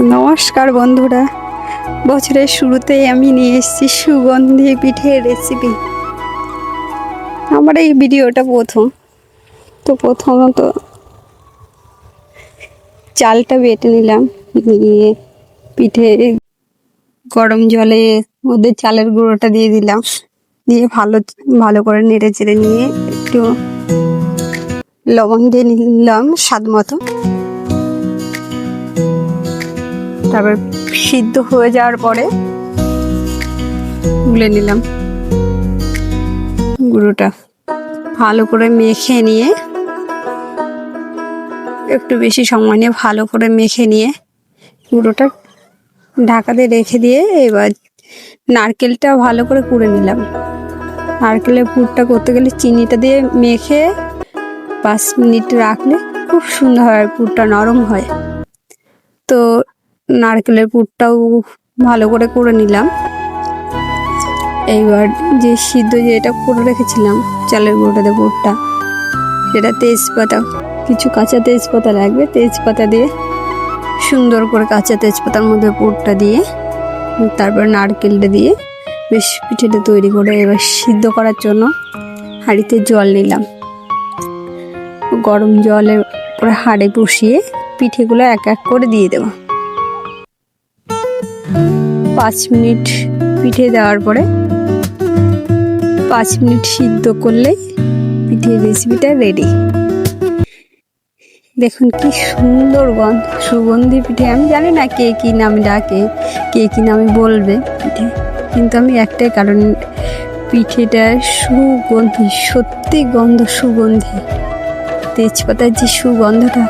নমস্কার বন্ধুরা। বছরের শুরুতেই আমি নিয়ে এসেছি সুগন্ধি পিঠের রেসিপি আমার এই ভিডিওটা প্রথম। তো প্রথমত চালটা বেটে নিলাম, নিয়ে পিঠে গরম জলে মধ্যে চালের গুঁড়োটা দিয়ে দিলাম। দিয়ে ভালো ভালো করে নেড়ে চেড়ে নিয়ে একটু লবণ দিয়ে নিলাম স্বাদ মতো। তারপর সিদ্ধ হয়ে যাওয়ার পরে গুলে নিলাম গুঁড়োটা। ভালো করে মেখে নিয়ে, একটু বেশি সময় নিয়ে ভালো করে মেখে নিয়ে গুঁড়োটা ঢাকা দিয়ে রেখে দিয়ে এবার নারকেলটা ভালো করে কুড়ে নিলাম। নারকেলের পুরটা করতে গেলে চিনিটা দিয়ে মেখে পাঁচ মিনিট রাখলে খুব সুন্দর হয়, পুরটা নরম হয়। তো নারকেলের পুরটাও ভালো করে করে নিলাম। এইবার যে সিদ্ধ যে এটা করে রেখেছিলাম, চালের গুঁড়োটাতে পুরটা, সেটা তেজপাতা, কিছু কাঁচা তেজপাতা লাগবে, তেজপাতা দিয়ে সুন্দর করে কাঁচা তেজপাতার মধ্যে পুরটা দিয়ে, তারপর নারকেলটা দিয়ে বেশ পিঠেটা তৈরি করে এবার সিদ্ধ করার জন্য হাঁড়িতে জল নিলাম। গরম জলের উপরে হাঁড়ে বসিয়ে পিঠেগুলো এক এক করে দিয়ে দেবো। পাঁচ মিনিট পিঠে দেওয়ার পরে পাঁচ মিনিট সিদ্ধ করলেই পিঠের রেসিপিটা রেডি দেখুন কি সুন্দর গন্ধ, সুগন্ধি পিঠে। আমি জানি না কে কি নামে ডাকে, কে কি নামে বলবে পিঠে। কিন্তু আমি একটাই কারণ, পিঠেটা সুগন্ধি, সত্যি গন্ধ সুগন্ধি। তেজপাতার যে সুগন্ধটা